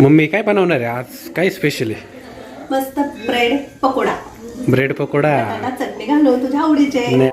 Mummy काय बनवणार आहे? आज काय स्पेशल आहे? मस्त ब्रेड पकोडा. ब्रेड पकोडा. चटणी घालून तुझ्या आवडीचे.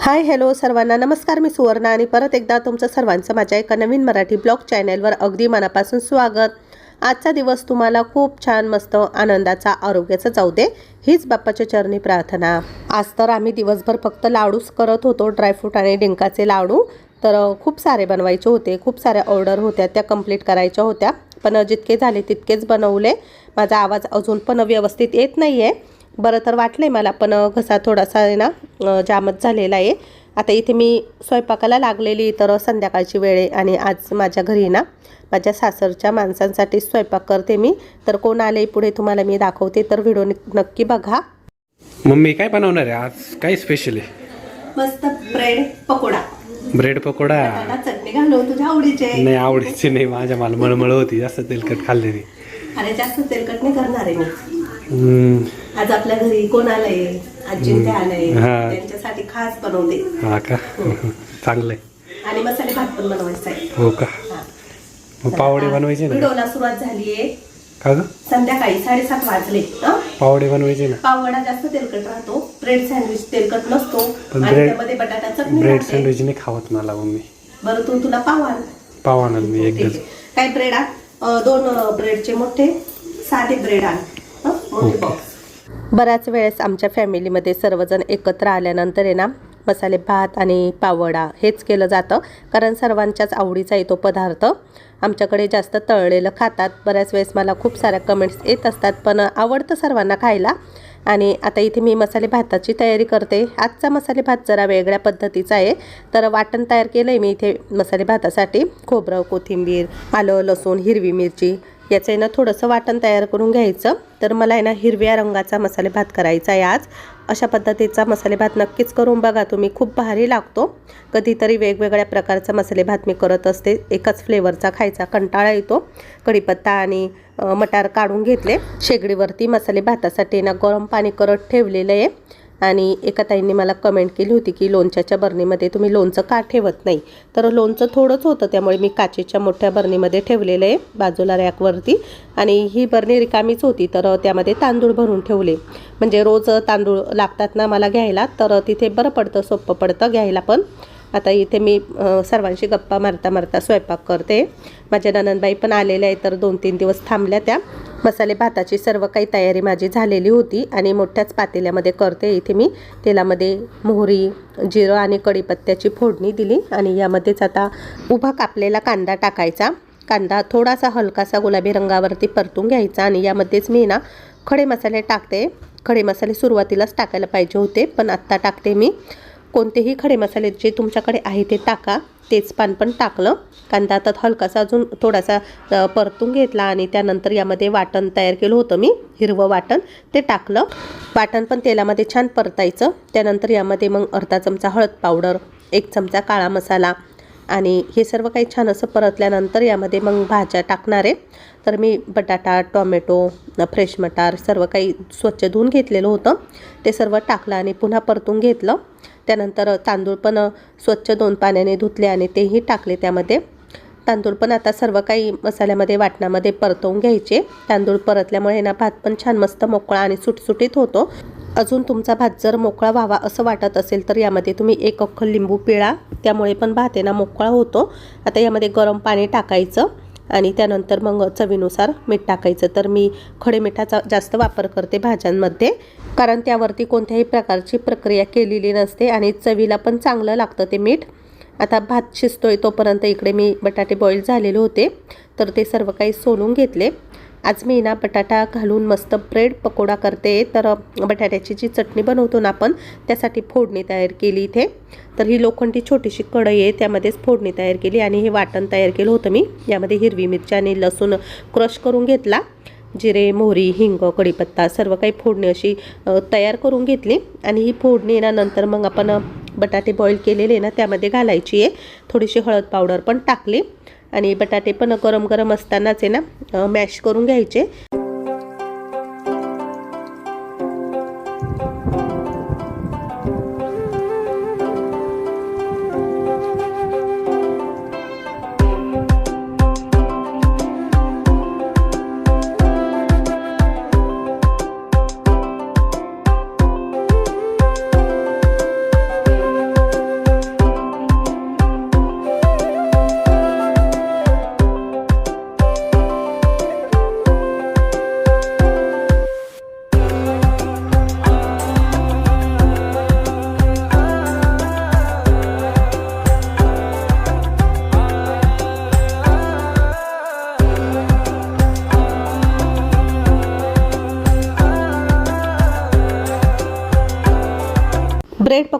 हाय हॅलो सर्वांना. नमस्कार मी सुवर्णा आणि परत एकदा तुमचं सर्वांचं माझ्या एका नवीन मराठी ब्लॉग चॅनलवर अगदी मनापासून स्वागत. आजचा दिवस तुम्हाला खूप छान मस्त आनंदाचा आरोग्याचा जाऊ दे हीच बाप्पाच्या चरणी प्रार्थना. आज तर आम्ही दिवसभर फक्त लाडूच करत होतो ड्रायफ्रूट आणि डिंकाचे लाडू. तर खूप सारे बनवायचे होते खूप साऱ्या ऑर्डर होत्या त्या कंप्लीट करायच्या होत्या. पण जितके झाले तितकेच बनवले. माझा आवाज अजून पण व्यवस्थित येत नाही आहे बरं तर वाटलं आहे मला पण घसा थोडासा आहे ना जामत जामच झालेला आहे. आता इथे मी स्वयंपाकाला लागलेली तर संध्याकाळची वेळ आहे आणि आज माझ्या घरी ना माझ्या सासरच्या माणसांसाठी स्वयंपाक करते मी. तर कोण आले पुढे तुम्हाला मी दाखवते तर व्हिडिओ नक्की बघा. मम्मी काय बनवणार आहे आज? काय स्पेशल आहे? मस्त ब्रेड पकोडा. ब्रेड पकोडा? चटणी घालून तुझ्या आवडीचे. नाही आवडीची नाही माझ्या मला मळमळ होती जास्त तेलकट खाल्लेली अरे जास्त तेलकट नाही करणार आहे मी. आज आपल्या घरी कोण आलंय? आजी ते आलंय. हा. त्यांच्यासाठी खास बनवते. हा का? चांगलंय. आणि मसाले भात पण बनवायचा आहे हो का. मग पावडे बनवायचे व्हिडिओला सुरुवात झालीये. का ग? संध्याकाळी साडेसात वाजले हं? पावडे बनवायचे ना. पाववडा जास्त तेलकट राहतो. ब्रेड सँडविच तेलकट नसतो. पण आणि ब्रेड- त्यामध्ये बटाटा चटणी ब्रेड राहते. सँडविच नाही खावत मला मम्मी. बरं तू तुला पाव आण पाव आणल मी एक ठीक आहे. काय ब्रेड आण. अं, दोन अं, ब्रेडचे मोठे साधे ब्रेड आण. हं? मोठे बॉक्स बऱ्याच वेळेस आमच्या फॅमिलीमध्ये सर्वजण एकत्र आल्यानंतर आहे ना मसाले भात आणि पावडा हेच केलं जातं. कारण सर्वांच्याच आवडीचा येतो पदार्थ. आमच्याकडे जास्त तळलेलं खातात. बऱ्याच वेळेस मला खूप साऱ्या कमेंट्स येत असतात पण आवडतं सर्वांना खायला. आणि आता इथे मी मसाले भाताची तयारी करते. आजचा मसाले भात जरा वेगळ्या पद्धतीचा आहे. तर वाटण तयार केलं आहे मी इथे मसाले भातासाठी. खोबरं कोथिंबीर आलं लसूण हिरवी मिरची याचं आहे ना थोडंसं वाटण तयार करून घ्यायचं. तर मला आहे ना हिरव्या रंगाचा मसाले भात करायचा आहे आज. अशा पद्धतीचा मसाले भात नक्कीच करून बघा. तुम्ही खूप भारी लागतो. कधीतरी वेगवेगळ्या प्रकारचा मसाले भात मी करत असते. एकाच फ्लेवरचा खायचा कंटाळा येतो. कढीपत्ता आणि मटार काढून घेतले. शेगडीवरती मसाले भातासाठी ना गरम पाणी करत ठेवलेलं आहे. आणि एका ताईंनी मला कमेंट केली होती की लोणच्याच्या बरणीमध्ये तुम्ही लोणचं का ठेवत नाही? तर लोणचं थोडंच होतं त्यामुळे मी काचेच्या मोठ्या बरणीमध्ये ठेवलेलं आहे बाजूला रॅकवरती. आणि ही बरणी रिकामीच होती तर त्यामध्ये तांदूळ भरून ठेवले. म्हणजे रोज तांदूळ लागतात ना मला घ्यायला तर तिथे बरं पडतं सोपं पडतं घ्यायला पण. आता इथे मी सर्वांशी गप्पा मारता मारता स्वयंपाक करते. माझ्या ननंदबाई पण आलेल्या आहे तर दोन तीन दिवस थांबल्या त्या. मसाले भाताची सर्व काही तयारी माझी झालेली होती आणि मोठ्याच पातेल्यामध्ये करते. इथे मी तेलामध्ये मोहरी जिरं आणि कढीपत्त्याची फोडणी दिली आणि यामध्येच आता उभा कापलेला कांदा टाकायचा. कांदा थोडासा हलकासा गुलाबी रंगावरती परतून घ्यायचा आणि यामध्येच मी ना खडे मसाले टाकते. खडे मसाले सुरुवातीलाच टाकायला पाहिजे होते पण आत्ता टाकते मी. कोणतेही खडे मसाले जे तुमच्याकडे आहे ते टाका. तेच पान पण टाकलं. कांदा आता हलकासा अजून थोडासा परतून घेतला आणि त्यानंतर यामध्ये वाटण तयार केलं होतं मी हिरवं वाटण. ते टाकलं. वाटण पण तेलामध्ये छान परतायचं. त्यानंतर यामध्ये मग अर्धा चमचा हळद पावडर एक चमचा काळा मसाला आणि हे सर्व काही छान असं परतल्यानंतर यामध्ये मग भाज्या टाकणार आहे. तर मी बटाटा टॉमॅटो फ्रेश मटार सर्व काही स्वच्छ धुवून घेतलेलं होतं. ते सर्व टाकलं आणि पुन्हा परतून घेतलं. त्यानंतर तांदूळ पण स्वच्छ दोन पाण्याने धुतले आणि तेही टाकले त्यामध्ये. तांदूळ पण आता सर्व काही मसाल्यामध्ये वाटणामध्ये परतवून घ्यायचे. तांदूळ परतल्यामुळे ना भात पण छान मस्त मोकळा आणि सुटसुटीत होतो. अजून तुमचा भात जर मोकळा व्हावा असं वाटत असेल तर यामध्ये तुम्ही एक अख्खं लिंबू पिळा. त्यामुळे पण भात आहे ना मोकळा होतो. आता यामध्ये गरम पाणी टाकायचं आणि त्यानंतर मग चवीनुसार मीठ टाकायचं. तर मी खडे मिठाचा जास्त वापर करते भाज्यांमध्ये. कारण त्यावरती कोणत्याही प्रकारची प्रक्रिया केलेली नसते आणि चवीला पण चांगलं लागतं ते मीठ. आता भात शिजतोय तोपर्यंत इकडे मी बटाटे बॉईल झालेले होते तर ते सर्व काही सोलून घेतले. आज मी ना बटाटा घालून मस्त ब्रेड पकोडा करते तर बटाट्याची जी चटणी बनवतो ना आपण त्यासाठी फोडणी तयार केली इथे. तर ही लोखंडी छोटीशी कढई आहे त्यामध्येच फोडणी तयार केली आणि हे वाटण तयार केलं होतं मी. यामध्ये हिरवी मिरची आणि लसूण क्रश करून घेतला. जिरे मोहरी हिंग कढीपत्ता सर्व काही फोडणी अशी तयार करून घेतली. आणि ही फोडणी ना नंतर मग आपण बटाटे बॉईल केलेले ना त्यामध्ये घालायची आहे. थोडीशी हळद पावडर पण टाकली. आणि बटाटे पण गरम गरम असतानाच आहे ना मॅश करून घ्यायचे.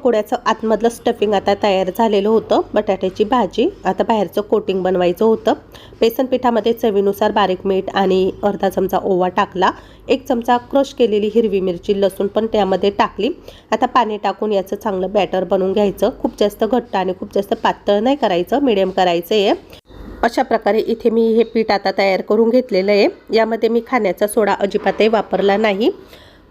पकोड्याचं आतमधलं स्टफिंग आता तयार झालेलं होतं. बटाट्याची भाजी आता बाहेरचं कोटिंग बनवायचं होतं. बेसन पिठामध्ये चवीनुसार बारीक मीठ आणि अर्धा चमचा ओवा टाकला. एक चमचा क्रश केलेली हिरवी मिरची लसूण पण त्यामध्ये टाकली. आता पाणी टाकून याचं चांगलं बॅटर बनवून घ्यायचं. खूप जास्त घट्ट आणि खूप जास्त पातळ नाही करायचं मिडियम करायचं आहे. अशा प्रकारे इथे मी हे पीठ आता तयार करून घेतलेलं आहे. यामध्ये मी खाण्याचा सोडा अजिबातही वापरला नाही.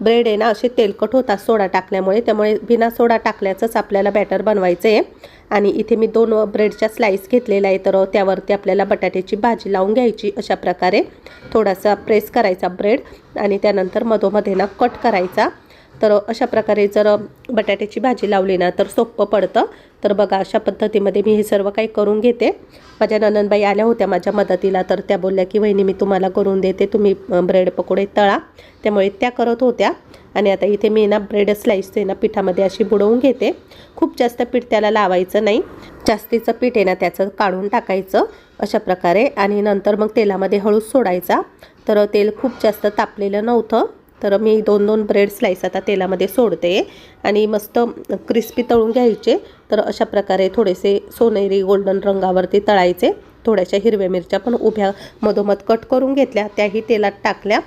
ब्रेड आहे ना असे तेलकट होतात सोडा टाकल्यामुळे. त्यामुळे बिना सोडा टाकल्याचंच आपल्याला बॅटर बनवायचं आहे आणि इथे मी दोन ब्रेडच्या स्लाईस घेतलेल्या आहे तर त्यावरती आपल्याला बटाट्याची भाजी लावून घ्यायची अशा प्रकारे. थोडासा प्रेस करायचा ब्रेड आणि त्यानंतर मधोमध्ये ना कट करायचा. तर अशा प्रकारे जर बटाट्याची भाजी लावली ना तर सोपं पडतं. तर बघा अशा पद्धतीमध्ये मी हे सर्व काही करून घेते. माझ्या ननंदबाई आल्या होत्या माझ्या मदतीला तर त्या बोलल्या की वहिनी मी तुम्हाला करून देते. तुम्ही ब्रेड पकोडे तळा. त्यामुळे त्या करत होत्या. आणि आता इथे मी ना ब्रेड स्लाईस आहे ना पिठामध्ये अशी बुडवून घेते. खूप जास्त पीठ त्याला लावायचं नाही. जास्तीचं पीठ आहे ना त्याचं काढून टाकायचं अशा प्रकारे. आणि नंतर मग तेलामध्ये हळूच सोडायचा. तर तेल खूप जास्त तापलेलं नव्हतं. तर मी दोन दोन ब्रेड स्लाईस आता तेलामध्ये सोडते आणि मस्त क्रिस्पी तळून घ्यायचे. तर अशा प्रकारे थोडेसे सोनेरी गोल्डन रंगावरती तळायचे. थोड्याशा हिरव्या मिरच्या पण उभ्या मधोमध कट करून घेतल्या. त्याही तेलात टाकल्या.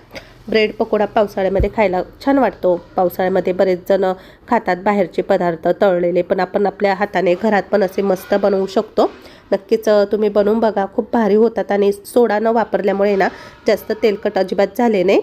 ब्रेड पकोडा पावसाळ्यामध्ये खायला छान वाटतो. पावसाळ्यामध्ये बरेच जण खातात बाहेरचे पदार्थ तळलेले पण आपण आपल्या हाताने घरात पण असे मस्त बनवू शकतो. नक्कीच तुम्ही बनवून बघा. खूप भारी होतात आणि सोडा न वापरल्यामुळे ना जास्त तेलकट अजिबात झाले नाही.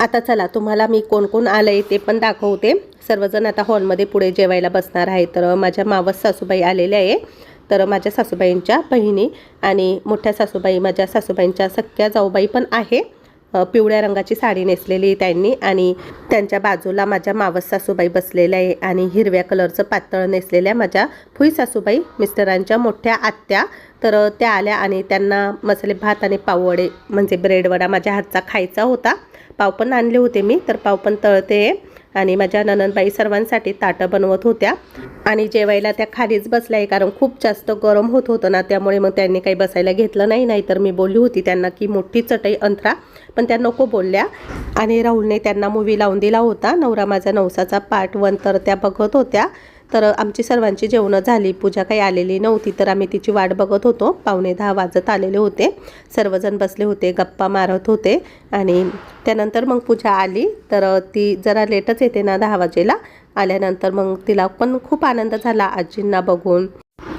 आता चला तुम्हाला मी कोण कोण आलं आहे ते पण दाखवते. सर्वजण आता हॉलमध्ये पुढे जेवायला बसणार आहे तर माझ्या मावस सासूबाई आलेल्या आहे. तर माझ्या सासूबाईंच्या बहिणी आणि मोठ्या सासूबाई माझ्या सासूबाईंच्या सख्या जाऊबाई पण आहे. पिवळ्या रंगाची साडी नेसलेली आहे त्यांनी आणि त्यांच्या बाजूला माझ्या मावस सासूबाई बसलेल्या आहे आणि हिरव्या कलरचं पातळ नेसलेल्या माझ्या फुई सासूबाई मिस्टरांच्या मोठ्या आत्या. तर त्या आल्या आणि त्यांना मसाले भात आणि पाववडे म्हणजे ब्रेडवडा माझ्या हातचा खायचा होता. पाव पण आणले होते मी तर पाव पण तळते. आणि माझ्या ननंदबाई सर्वांसाठी ताटं बनवत होत्या. आणि जेवायला त्या खालीच बसल्या आहे कारण खूप जास्त गरम होत होतं ना त्यामुळे मग त्यांनी काही बसायला घेतलं नाही. नाही तर मी बोलली होती त्यांना की मोठी चटई अंथरा पण त्या नको बोलल्या. आणि राहुलने त्यांना मूवी लावून दिला होता. नवरा माझा नवसाचा पार्ट वन तर त्या बघत होत्या. तर आमची सर्वांची जेवणं झाली पूजा काही आलेली नव्हती तर आम्ही तिची वाट बघत होतो. पावणे दहा वाजत आलेले होते. सर्वजण बसले होते गप्पा मारत होते आणि त्यानंतर मग पूजा आली. तर ती जरा लेटच येते ना दहा वाजेला. आल्यानंतर मग तिला पण खूप आनंद झाला आजींना बघून.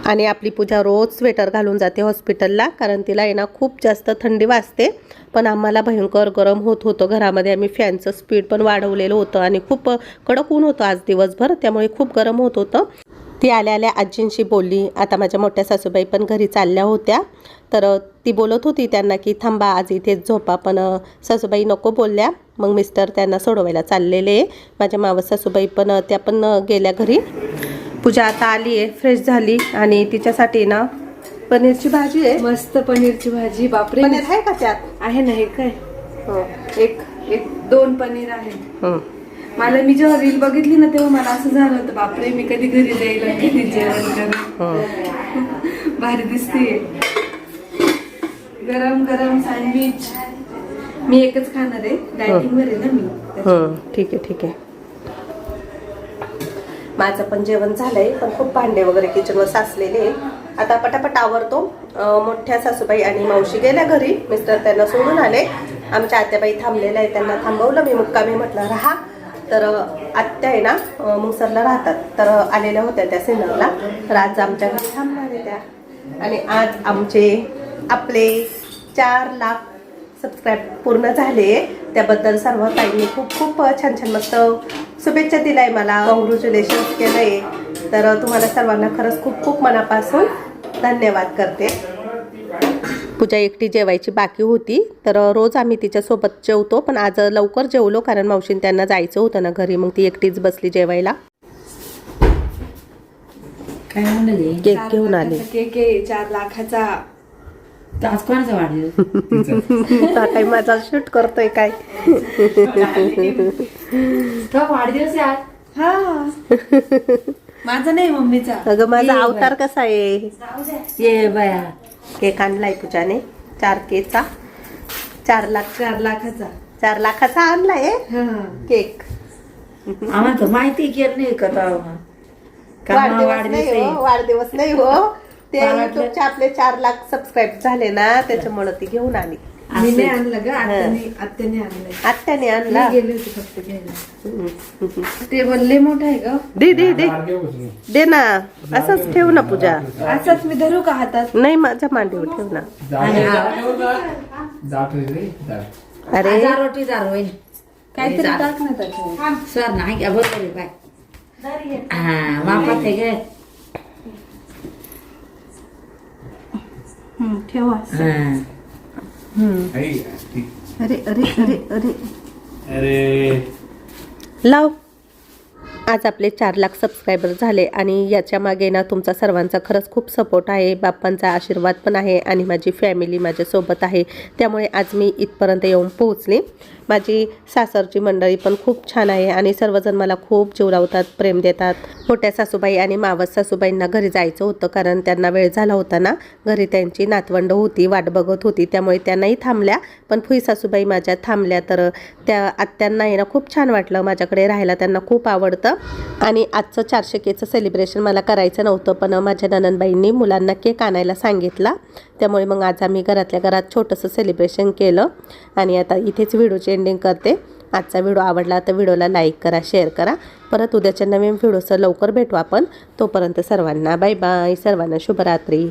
आणि आपली पूजा रोज स्वेटर घालून जाते हॉस्पिटलला कारण तिला आहे ना खूप जास्त थंडी वाजते. पण आम्हाला भयंकर गरम होत होतं. घरामध्ये आम्ही फॅनचं स्पीड पण वाढवलेलं होतं आणि खूप कडक ऊन होतं आज दिवसभर त्यामुळे खूप गरम होत होतं. ती आल्या आल्या आजींशी बोलली आता माझ्या मोठ्या सासूबाई पण घरी चालल्या होत्या. तर ती बोलत होती त्यांना की थांबा आज इथेच झोपा. पण सासूबाई नको बोलल्या. मग मिस्टर त्यांना सोडवायला चाललेले. माझ्या मावस सासूबाई पण त्या पण गेल्या घरी. पूजा आता आली आहे फ्रेश झाली. आणि तिच्यासाठी ना पनीरची भाजी आहे. मस्त पनीरची भाजी बापरे. पनीर आहे का त्यात? आहे ना हे काय हं, एक एक दोन पनीर आहे. हं. मला मी जेव्हा रील बघितली ना तेव्हा मला असं झालं होतं बापरे मी कधी घरी जाईल आणि कधी जेवण करेन हं. भारी दिसते. गरम गरम सँडविच मी एकच खाणार आहे. डायटिंग वर आहे ना मी. हं, ठीक आहे ठीक आहे. माझं पण जेवण झालंय पण खूप भांडे वगैरे किचनवर साचलेले आता पटापट आवरतो. मोठ्या सासूबाई आणि मावशी गेल्या घरी. मिस्टर त्यांना सोडून आले. आमच्या आत्याबाई थांबलेल्या आहे त्यांना थांबवलं. मी मुक्कामी म्हटलं राहा. तर आत्या आहे ना मुसरला राहतात. तर आलेल्या होत्या त्या सिन्नरला. तर आज आमच्या घरी थांबणार आहे त्या. आणि आज आमचे आपले चार लाख सबस्क्राईब पूर्ण झाले. त्याबद्दल सर्व ताईंनी खूप खूप छान छान मस्त शुभेच्छा दिलाय मला. कॉंग्रॅच्युलेशन केलंय. तर तुम्हाला सर्वांना खरंच खूप खूप मनापासून धन्यवाद करते. पूजा एकटी जेवायची बाकी होती. तर रोज आम्ही तिच्यासोबत जेवतो पण आज लवकर जेवलो कारण मावशीन त्यांना जायचं होतं ना घरी मग ती एकटीच बसली जेवायला. काय म्हणाले? केक घेऊन आले. केक आहे चार लाखाचा आज कोणाचा वाढदिवस? हा काही माझा शूट करतोय काय? वाढदिवस आहे आज. हा. माझा नाही मम्मीचा. अगं माझा अवतार कसा आहे? ये बाया. केक आणलाय पूजाने. चार केचा चार लाख चार लाखाचा. चार लाखाचा आणलाय हा. केक. आम्हाला माहिती केलं नाही का का वाढदिवस नाही हो वाढदिवस नाही हो. ते युट्यूबचे आपले चार लाख सबस्क्राईब झाले ना त्याच्यामुळे ती घेऊन आली. मी नाही आणलं ग आत्याने आत्याने आणला? गेले होते फक्त घ्यायला. ते बोलले मोठं आहे ग. दे दे दे. दे ना. असंच ठेव ना पूजा. असंच मी धरू का हातात? नाही माझ्या मांडीवर ठेव ना. अरे. रोटी दार होईल. काहीतरी टाक ना त्याच्यावर. सर नाही बाय. हा मापात आहे गे. ठेवा. हा. अरे अरे अरे अरे. अरे. लाव. आज आपले चार लाख सबस्क्रायबर झाले आणि याच्या मागे ना तुमचा सर्वांचा खरंच खूप सपोर्ट आहे. बाप्पांचा आशीर्वाद पण आहे आणि माझी फॅमिली माझ्यासोबत आहे. त्यामुळे आज मी इथपर्यंत येऊन पोहोचले. माझी सासरची मंडळी पण खूप छान आहे आणि सर्वजण मला खूप जीव लावतात प्रेम देतात. मोठ्या सासूबाई आणि मावस सासूबाईंना घरी जायचं होतं कारण त्यांना वेळ झाला होता ना. घरी त्यांची नातवंड होती वाट बघत होती त्यामुळे त्यांनाही थांबल्या. पण फुई सासूबाई माझ्या थांबल्या तर त्या आत्यांना आहे ना खूप छान वाटलं. माझ्याकडे राहायला त्यांना खूप आवडतं. आणि आजचं चारशे केचं सेलिब्रेशन मला करायचं नव्हतं पण माझ्या ननंदबाईंनी मुलांना केक आणायला सांगितला. त्यामुळे मग आज आम्ही घरातल्या घरात छोटंसं सेलिब्रेशन केलं. आणि आता इथेच व्हिडिओचे एंडिंग करते. आजचा व्हिडिओ आवडला तर व्हिडिओला लाईक करा शेअर करा. परत उद्याच्या नवीन व्हिडिओचं लवकर भेटू आपण. तोपर्यंत सर्वांना बाय बाय. सर्वांना शुभरात्री.